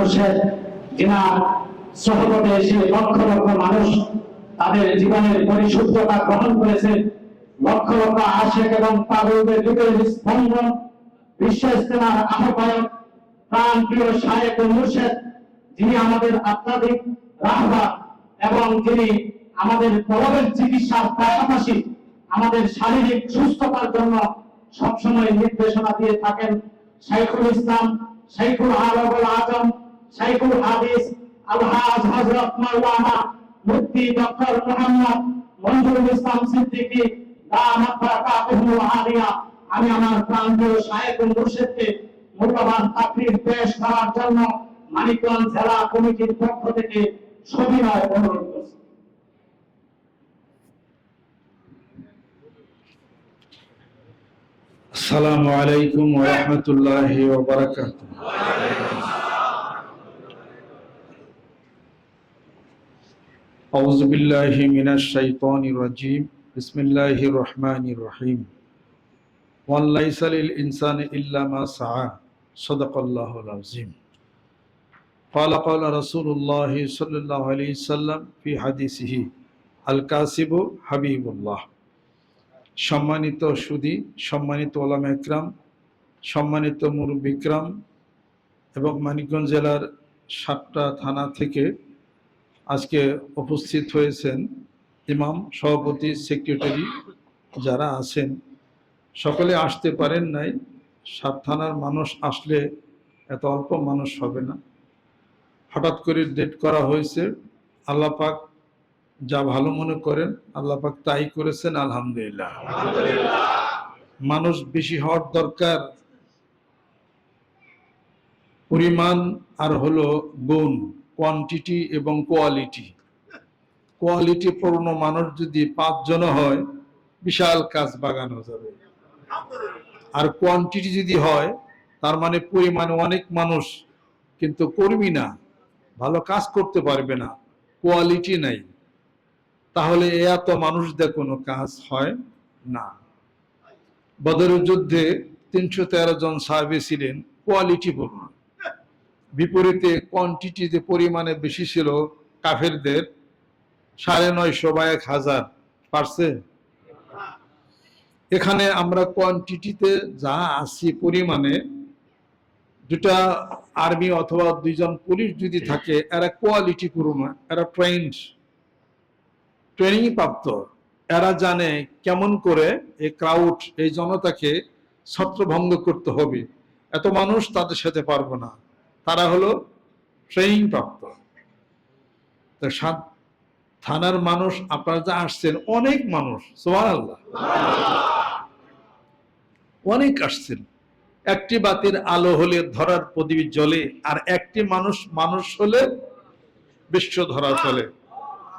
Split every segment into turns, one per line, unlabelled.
মুর্শেদ যিনা সহপথে এসে লক্ষ লক্ষ মানুষ তাদের জীবনের পরিশুদ্ধতা গ্রহণ করেছে, লক্ষ লক্ষ আশেক এবং পাগলদের যুগের স্পন্দন বিশ্ব ইস্তেমার আহ্বায়ক প্রাণ প্রিয় শায়েক মুর্শেদ, যিনি আমাদের আধ্যাত্মিক রাহবা এবং যিনি আমাদের প্রভাবের চিকিৎসার পাশাপাশি আমাদের শারীরিক সুস্থতার জন্য সবসময় নির্দেশনা দিয়ে থাকেন, শাইখুল ইসলাম, শাইখুল আরবুল আজম শাইখুল হাদিস, আলহাজ হযরত মাওলানা মুফতি ডক্টর মোহাম্মদ মঞ্জুরুল ইসলাম সিদ্দিকী দামাত বারাকাতুহু আলিয়া। আমি আমার প্রাণপ্রিয় শায়েখ ও মুর্শিদকে মূল্যবান তাকরির পেশ করার জন্য মানিকগঞ্জ জেলা কমিটির পক্ষ থেকে সবিনয় অনুরোধ করছি।
আসসালামু আলাইকুম ওয়া রাহমাতুল্লাহি ওয়া বারাকাতুহু। ওয়া আলাইকুম أعوذ بالله من الشيطان الرجيم بسم الله الرحمن الرحيم وأن ليس للإنسان إلا ما سعى صدق الله العظيم قال قال رسول الله صلى الله عليه وسلم في حديثه الكاسب حبيب الله সম্মানিত সুদী সম্মানিত ওলাম একরাম সম্মানিত মুরব্বিক্রাম এবং মানিকগঞ্জ জেলার সাতটা থানা থেকে আজকে উপস্থিত হয়েছেন ইমাম, সভাপতি সেক্রেটারি যারা আছেন। সকলে আসতে পারেন নাই, সাত থানার মানুষ আসলে এত অল্প মানুষ হবে না। হঠাৎ করে ডেট করা হয়েছে, আল্লাহ পাক যা ভালো মনে করেন, আল্লাহ পাক তাই করেছেন, আলহামদুলিল্লাহ। মানুষ বেশি হওয়ার দরকার, পরিমাণ আর হলো গুণ। কোয়ান্টিটি এবং কোয়ালিটি কোয়ালিটি পূর্ণ মানুষ যদি পাঁচজন হয়, বিশাল কাজ বাগানো যাবে। আর কোয়ান্টিটি যদি হয়, তার মানে পরিমাণে অনেক মানুষ, কিন্তু কর্মী না, ভালো কাজ করতে পারবে না কোয়ালিটি নাই। তাহলে এত মানুষ দিয়ে কোনো কাজ হয় না। বদরের যুদ্ধে তিনশো তেরো জন সাহাবি ছিলেন কোয়ালিটি পূর্ণ। বিপরীতে কোয়ান্টিটিতে পরিমাণে বেশি ছিল কাফেরদের, সাড়ে নয়শো বা এক হাজার পারছে এখানে আমরা কোয়ান্টিটিতে যা আছি পরিমাণে, দুটা আর্মি অথবা দুইজন পুলিশ যদি থাকে, এরা কোয়ালিটি পূর্ণ এরা ট্রেন্ড ট্রেনিং প্রাপ্ত। এরা জানে কেমন করে এই ক্রাউড এই জনতাকে ছত্রভঙ্গ করতে হবে। এত মানুষ তাদের সাথে পারব না। তারা হলো ট্রেনিং প্রাপ্ত তো সাত থানার মানুষ, আপনারা যা আসছেন, অনেক মানুষ সোহান আল্লাহ অনেক আসছেন। একটি বাতির আলো হলে ধরার প্রদীপ জ্বলে, আর একটি মানুষ মানুষ হলে বিশ্ব ধরা চলে।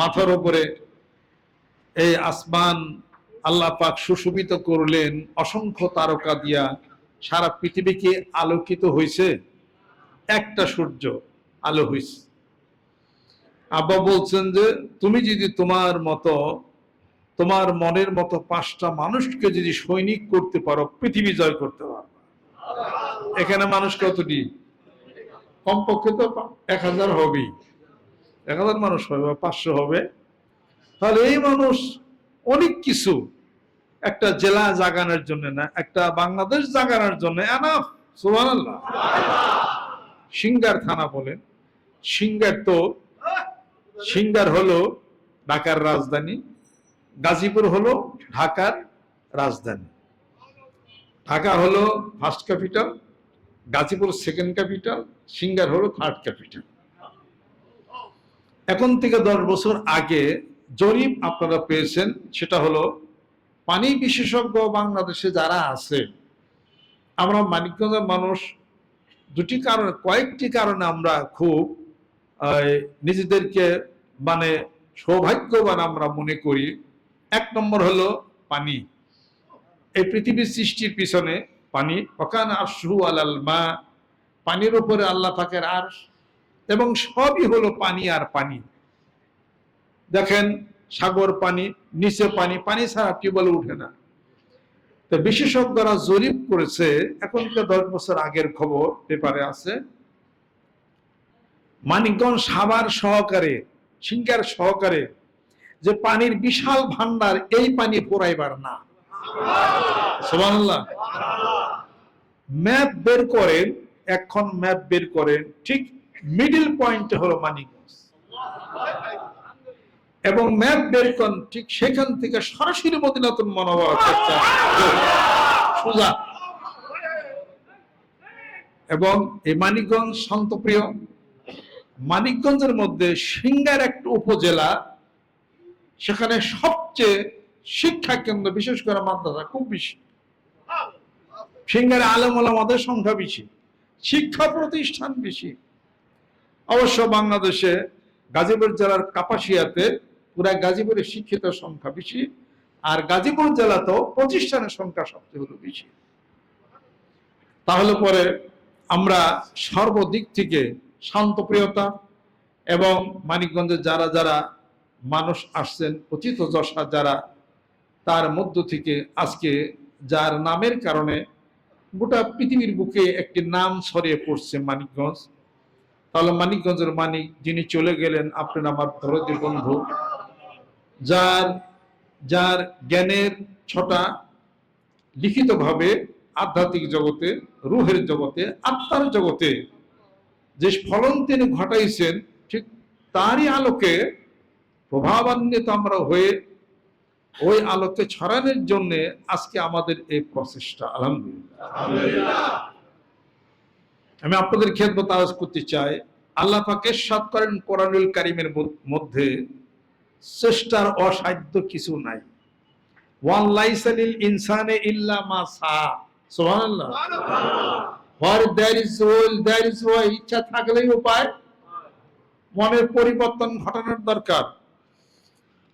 মাথার উপরে এই আসমান আল্লাহ পাক সুশোভিত করলেন, অসংখ্য তারকা দিয়া সারা পৃথিবীকে আলোকিত হয়েছে একটা সূর্য আলো হয়েছে আব্বা বলছেন যে, তুমি যদি তোমার মতো, তোমার মনের মতো পাঁচটা মানুষকে যদি সৈনিক করতে পারো, পৃথিবী জয় করতে পারো। এখানে মানুষ কতটি কমপক্ষে তো এক হাজার হবেই। এক হাজার মানুষ হবে বা পাঁচশো হবে। তাহলে এই মানুষ অনেক কিছু একটা জেলা জাগানোর জন্য না, একটা বাংলাদেশ জাগানোর জন্য এনাফ আল্লাহ সিঙ্গার থানা বলেন। সিঙ্গার তো, সিঙ্গার হলো ঢাকার রাজধানী, গাজীপুর হলো ঢাকার রাজধানী। ঢাকা হলো first capital Gazipur second capital singer হলো থার্ড ক্যাপিটাল এখন থেকে দশ বছর আগে জরিপ আপনারা পেয়েছেন, সেটা হলো পানি বিশেষজ্ঞ বাংলাদেশে যারা আছে, আমরা মানিকগঞ্জের মানুষ দুটি কারণে, কয়েকটি কারণে আমরা খুব নিজেদেরকে মানে সৌভাগ্যবান আমরা মনে করি। এক নম্বর হলো পানি। এই পৃথিবীর সৃষ্টির পিছনে পানি অকান আশু আলাল মা, পানির উপরে আল্লাহ পাকের আর এবং সবই হলো পানি আর পানি। দেখেন, সাগর পানি, নিচে পানি পানি ছাড়া টিউবওয়েল উঠে না। তো বিশেষজ্ঞরা জরিপ করেছে এখন তো দশ বছর আগের খবর পেপারে আছে। মানিকগঞ্জ সাভার সহকারে সিঙ্গার সহকারে, যে পানির বিশাল ভান্ডার এই পানি পোড়াইবার না। ম্যাপ বের করেন, এখন ম্যাপ বের করেন, ঠিক মিডিল পয়েন্ট হলো মানিকগঞ্জ। এবং ম্যাপ বের করেন ঠিক সেখান থেকে সরাসরি মদিনাতুল মনোভাব সোজা। এবং এই মানিকগঞ্জ শান্তপ্রিয় মানিকগঞ্জের মধ্যে সিঙ্গার একটা উপজেলা, সেখানে সবচেয়ে শিক্ষা কেন্দ্র, বিশেষ করে মাদ্রাসা, খুব বেশি। সিঙ্গারে আলম আমাদের সংখ্যা বেশি, শিক্ষা প্রতিষ্ঠান বেশি। অবশ্য বাংলাদেশে গাজীপুর জেলার কাপাসিয়াতে পুরা গাজীপুরের শিক্ষিত সংখ্যা বেশি, আর গাজীপুর জেলাতেও প্রতিষ্ঠানের সংখ্যা সবচেয়ে হলো বেশি। তাহলে পরে আমরা সর্বদিক থেকে শান্তপ্রিয়তা এবং মানিকগঞ্জে যারা যারা মানুষ আসছেন পতিত যশা যারা, তার মধ্য থেকে আজকে যার নামের কারণে গোটা পৃথিবীর বুকে একটি নাম ছড়িয়ে পড়ছে মানিকগঞ্জ। তাহলে মানিকগঞ্জের মানিক যিনি চলে গেলেন, আপনার আমার ধরতি বন্ধু যার যার জ্ঞানের ছটা লিখিতভাবে আধ্যাত্মিক জগতে, রুহের জগতে, আত্মার জগতে যে ফলন তিনি ঘটাইছেন, ঠিক তারই আলোকে প্রভাবান্বিত আমরা হয়ে ওই আলোকে ছড়ানোর জন্য আজকে আমাদের এই প্রচেষ্টা। আলহামদুলিল্লাহ। আমি আপনাদের খেদমত আওয়াজ করতে চাই। আল্লাহ পাকে সাত করেন কোরআনুল কারিমের মধ্যে চেষ্টার অসাধ্য কিছু নাই। ওয়ান লাইসালিল ইনসানে ইল্লা মা সা। সুবহানাল্লাহ। দ্যার ইজ উইল ইজ ইচ্ছা থাকলেই উপায়। মনের পরিবর্তন ঘটানোর দরকার।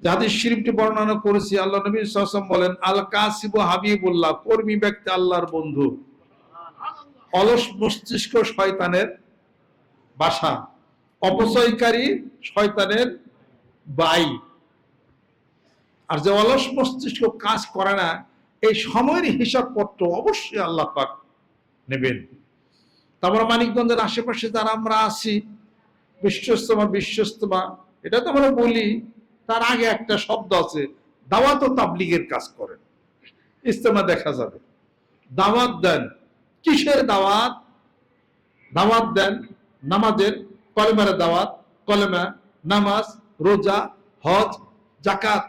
যাদের শরীফটি বর্ণনা করেছি, আল্লাহ নবী সাল্লাম বলেন, আল কাসিব হাবিবুল্লাহ, কর্মী ব্যক্তি আল্লাহর বন্ধু। অলস মস্তিষ্ক শয়তানের বাসা। অপচয়কারী শয়তানের বাই। আর যে অলস মস্তিষ্ক কাজ করে না, এই সময়ের হিসাবপত্র অবশ্যই আল্লাহ পাক নেবেন। তারপর মানিকগঞ্জের আশেপাশে যারা আমরা আছি বিশ্বস্তমা বিশ্বস্তমা এটা তো আমরা বলি, তার আগে একটা শব্দ আছে, দাওয়াত ও তাবলিগের কাজ করেন। ইস্তেমা দেখা যাবে। দাওয়াত দেন। কিসের দাওয়াত? দাওয়াত দেন নামাজের কলেমার দাওয়াত, কলেমা, নামাজ রোজা, হজ জাকাত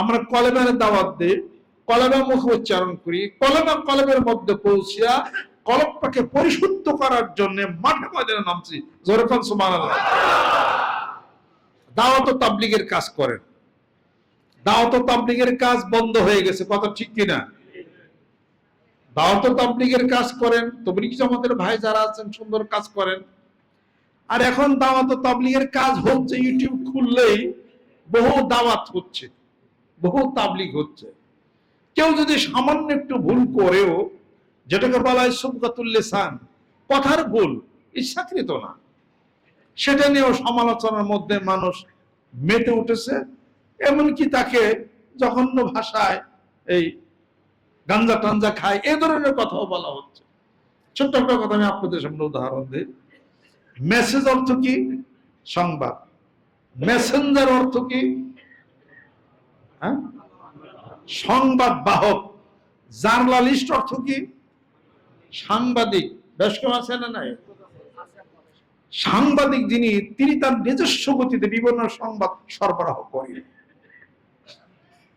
আমরা কলেমার দাওয়াত দিই, কলেমা মুখ উচ্চারণ করি, কলেমা কলেমের মধ্যে পৌঁছিয়া কলমটাকে পরিশুদ্ধ করার জন্য মাঠে ময়দানে নামছি। যেরকম সুমান দাওয়াত তাবলিগের কাজ করেন। দাওয়াত তাবলিগের কাজ বন্ধ হয়ে গেছে, কথা ঠিক কিনা? দাওয়াত তাবলিগের কাজ করেন। তবলিগ জামাতের ভাই যারা আছেন, সুন্দর কাজ করেন। আর এখন দাওয়াত তাবলিগের কাজ হচ্ছে ইউটিউব খুললেই বহু দাওয়াত হচ্ছে, বহু তাবলিগ হচ্ছে। কেউ যদি সামান্য একটু ভুল করেও, যেটাকে বলা হয় সুবকাতুল লিসান, কথার ভুল, ইচ্ছাকৃত না। সেটা নিয়েও সমালোচনার মধ্যে মানুষ মেতে উঠেছে, এমনকি তাকে জঘন্য ভাষায় এই গাঞ্জা টাঞ্জা খায়, এ ধরনের কথাও বলা হচ্ছে। ছোট্ট একটা কথা আমি আপনাদের সামনে উদাহরণ দিই। মেসেজ অর্থ কি? সংবাদ। মেসেঞ্জার অর্থ কি? হ্যাঁ? সংবাদ বাহক। জার্নালিস্ট অর্থ কি? সাংবাদিক। বেশ কেউ আছে না নাই? সাংবাদিক যিনি, তিনি তার নিজস্ব গতিতে বিভিন্ন সংবাদ সরবরাহ করেন।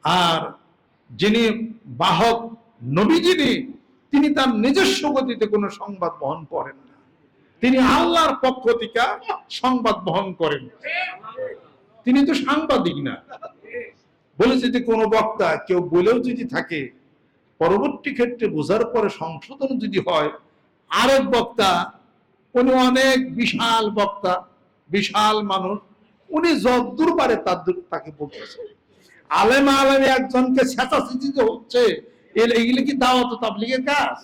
আর যিনি বাহক নবী যিনি, তিনি তার নিজস্ব গতিতে কোনো সংবাদ বহন করেন না। তিনি আল্লাহর পক্ষ থেকে সংবাদ বহন করেন। তিনি তো সাংবাদিক না। বলে যদি কোনো বক্তা কেউ বলেও যদি থাকে, পরবর্তী ক্ষেত্রে বোঝার পরে সংশোধন যদি হয়, আরেক বক্তা, উনি অনেক বিশাল বক্তা, বিশাল মানুষ, উনি যদ্দূর পারে তাদ্দূর তাকে বলতেছে। আলেম আলেমে একজনকে ছেঁচাছেঁচিতে হচ্ছে এ- এগুলো কি দাওয়াত তাবলিগের কাজ?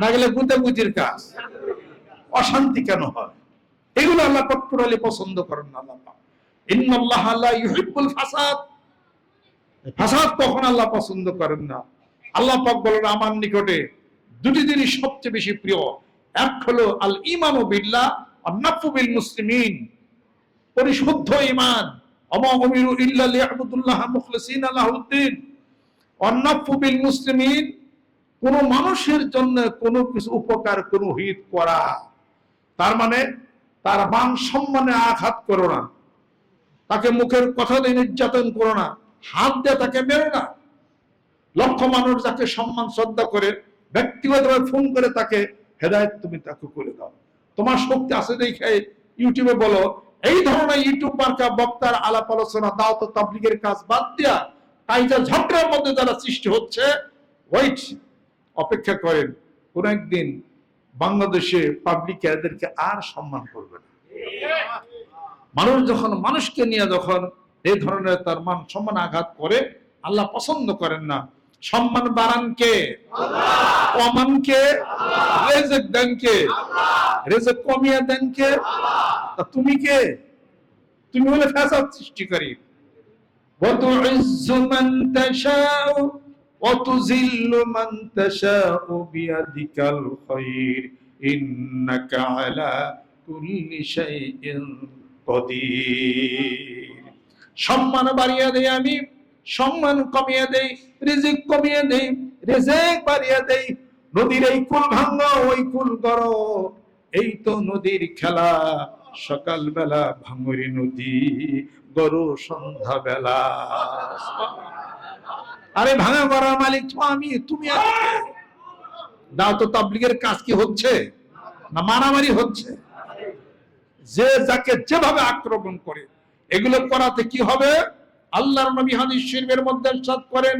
না গেলে গুতাগুতির কাজ? অশান্তি কেন হয়? এগুলো আল্লাহ পট্টুরালি পছন্দ করেন না আল্লাহ। ইন্নাল্লাহা লা ইউহিব্বুল ফাসাদ। ফাসাদ কখন আল্লাহ পছন্দ করেন না? আল্লাহ পাক বলেন, আমার নিকটে দুটি জিনিস সবচেয়ে বেশি প্রিয়। এক হলো আল বিল্লাহ অন্নাফু বিল মুসলিমিন। পরিশুদ্ধ ইমান ইল্লা মুখলিসিন অন্নাফু বিল মুসলিমিন। কোন মানুষের জন্য কোনো কিছু উপকার, কোনো হিত করা তার মানে তার মান সম্মানে আঘাত করো না। তাকে মুখের কথা দিয়ে নির্যাতন করো না। হাত দিয়ে তাকে মেরো না। লক্ষ মানুষ যাকে সম্মান, শ্রদ্ধা করে, ব্যক্তিগতভাবে ফোন করে তাকে হেদায়ত তুমি তাকে করে দাও। তোমার শক্তি আছে দেখে ইউটিউবে বলো, এই ধরনের ইউটিউব মার্কা বক্তার আলাপ আলোচনা দাও তো তাবলিগের কাজ বাদ দিয়া তাই যা ঝগড়ার মধ্যে যারা সৃষ্টি হচ্ছে ওয়েট অপেক্ষা করেন। কোন একদিন বাংলাদেশে পাবলিক এদেরকে আর সম্মান করবে না মানুষ যখন মানুষকে নিয়ে যখন এই ধরনের তার মান সম্মান আঘাত করে আল্লাহ পছন্দ করেন না সম্মান বাড়ান কে কমান কে রেজেক দেন কে রেজেক কমিয়ে দেন কে তা তুমি কে তুমি হলে ফ্যাসাদ সৃষ্টিকারী وتعز من تشاء وتذل من تشاء بيدك الخير إنك على كل شيء قدير সম্মান বাড়িয়ে দেই আমি সম্মান কমিয়ে দেই রিজিক কমিয়ে দেই রিজিক বাড়িয়ে দেই নদীর এই কুল ভাঙ্গ ওই কুল করো এই তো নদীর খেলা সকালবেলা ভাঙরি নদী গরু সন্ধ্যা বেলা আরে ভাঙা করার মালিক তো আমি তুমি দাও তো তাবলিগের কাজ কি হচ্ছে? না মারামারি হচ্ছে? যে যাকে যেভাবে আক্রমণ করে, এগুলো করাতে কি হবে? আল্লাহর নবী হাদিস শরীফের মধ্যে ইরশাদ করেন,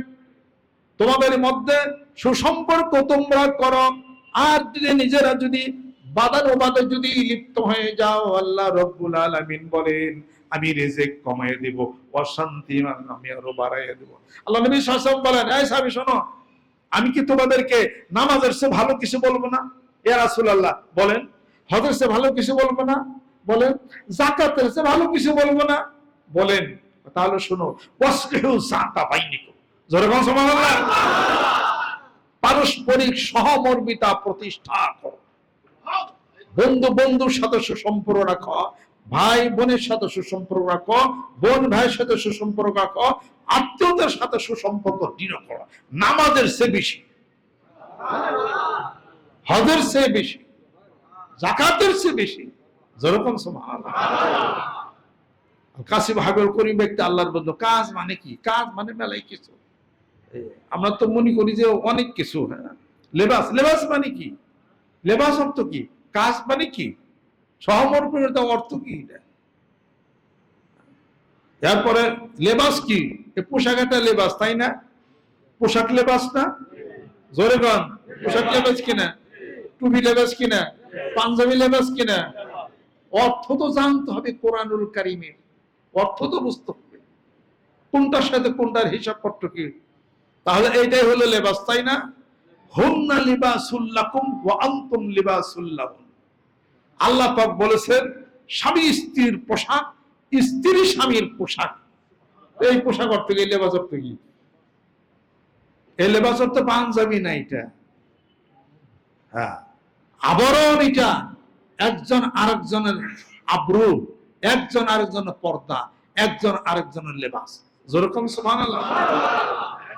তোমাদের মধ্যে সুসম্পর্ক তোমরা করো, আর যদি নিজেরা যদি বাদানুবাদে যদি লিপ্ত হয়ে যাও, আল্লাহ রব্বুল আলামিন বলেন আমি রেজেক কমায় দেব, অশান্তি আমি আরও বাড়াইয়া দেব। আল্লাহ নবী সাল্লাল্লাহু বলেন, এই সাহাবী, শোনো, আমি কি তোমাদেরকে নামাজের সে ভালো কিছু বলব না? এ রাসূলুল্লাহ, বলেন, হজের সে ভালো কিছু বলব না? বলেন, জাকাতের সে ভালো কিছু বলব না? বলেন, তাহলে শোনো পারস্পরিক সহমর্মিতা প্রতিষ্ঠা করো। বন্ধু বন্ধুর সাথে সুসম্পর্ক রাখো। ভাই বোনের সাথে সুসম্পর্ক রাখো, বোন ভাইয়ের সাথে সুসম্পর্ক রাখো, আত্মীয়দের সাথে সুসম্পর্ক দৃঢ় করো। নামাজের সে বেশি। হজের সে বেশি। জাকাতের সে বেশি। যেরকম কাসিম হাবিল করিম ব্যক্তি আল্লাহর বন্ধু। কাজ মানে কি? কাজ মানে মেলাই কিছু। আমরা তো মনে করি যে অনেক কিছু হ্যাঁ। লেবাস। লেবাস মানে কি? লেবাস অর্থ কি? কাজ মানে কি? সহমর্মিতা অর্থ কি এটা? এরপরে লেবাস কি? পোশাক একটা লেবাস, তাই না? পোশাক লেবাস না? জোরে গান। পোশাক লেবাস কিনা টুপি লেবাস কিনা পাঞ্জাবি লেবাস কিনা অর্থ তো জানতে হবে কোরআনুল কারিমের অর্থ তো বুঝতে হবে। কোনটার সাথে কোনটার হিসাব পত্র কি তাহলে এইটাই হলো লেবাস, তাই না? হুন্না লিবাসুল্লাকুম ওয়া আনতুম লিবাসুল্লাহুম আল্লাহ পাক বলেছেন, স্বামী স্ত্রীর পোশাক, স্ত্রী স্বামীর পোশাক। এই পোশাক অর্থ কি লেবাস অর্থ কি? এই লেবাস অর্থ পাঞ্জাবি না এটা? হ্যাঁ। আবরণ এটা। একজন আরেকজনের আব্রু একজন আরেকজনের পর্দা, একজন আরেকজনের লেবাস। যেরকম সুবহানাল্লাহ।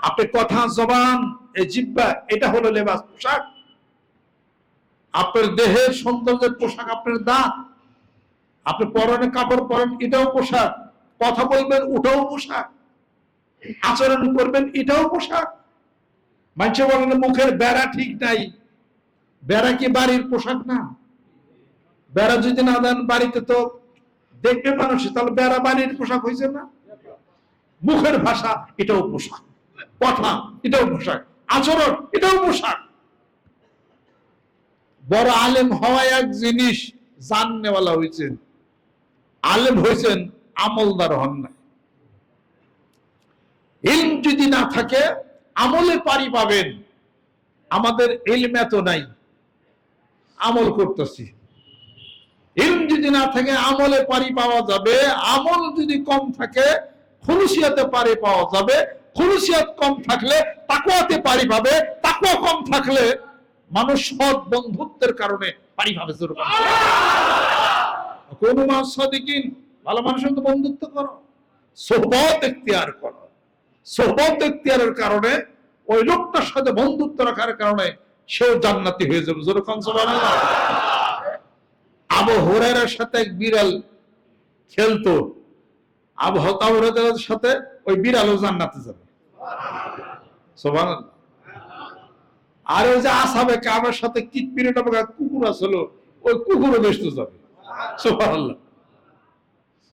আপনি কথা, জবান, এই জিব্বা, এটা হলো লেবাস পোশাক। আপনার দেহের সৌন্দর্যের পোশাক আপনার দাঁত। আপনি পরনে কাপড় পরেন, এটাও পোশাক। কথা বলবেন, ওটাও পোশাক। আচরণ করবেন, এটাও পোশাক। মানুষে বলেন, মুখের বেড়া ঠিক নাই। বেড়া কি বাড়ির পোশাক না? বেড়া যদি না দেন বাড়িতে তো দেখবে মানুষ, তাহলে বেড়া বাড়ির পোশাক হয়েছে না? মুখের ভাষা, এটাও পোশাক। কথা, এটাও পোশাক। আচরণ, এটাও পোশাক। বড় আলেম হওয়া এক জিনিস জাননেওয়ালা হয়েছেন আলেম হয়েছেন আমলদার হন না ইলম যদি না থাকে, আমলে পারি পাবেন। আমাদের ইলম এত নাই, আমল করতেছি। ইলম যদি না থাকে, আমলে পারি পাওয়া যাবে। আমল যদি কম থাকে, খুলুসিয়াতে পারি পাওয়া যাবে। খুলুসিয়াত কম থাকলে তাকুয়াতে পারি পাবে। তাকুয়া কম থাকলে মানুষ সৎ বন্ধুত্বের কারণে পাবে যেরকম। কোন সাদিকিন, ভালো মানুষের তো বন্ধুত্ব করো। সোহবত এখতিয়ার করো। সোহবত এখতিয়ারের কারণে ওই লোকটার সাথে বন্ধুত্ব রাখার কারণে সেও জান্নাতি হয়ে যাবে। জোরে আবু হুরায়রার সাথে এক বিড়াল খেলতো। আবু হতাউরের সাথে ওই বিড়ালও জান্নাতে যাবে। সোভান আর ওই যে আসাবে কামের সাথে কিট পিরিয়ড কুকুর আসলো ওই কুকুরও বেসতে যাবে সোভান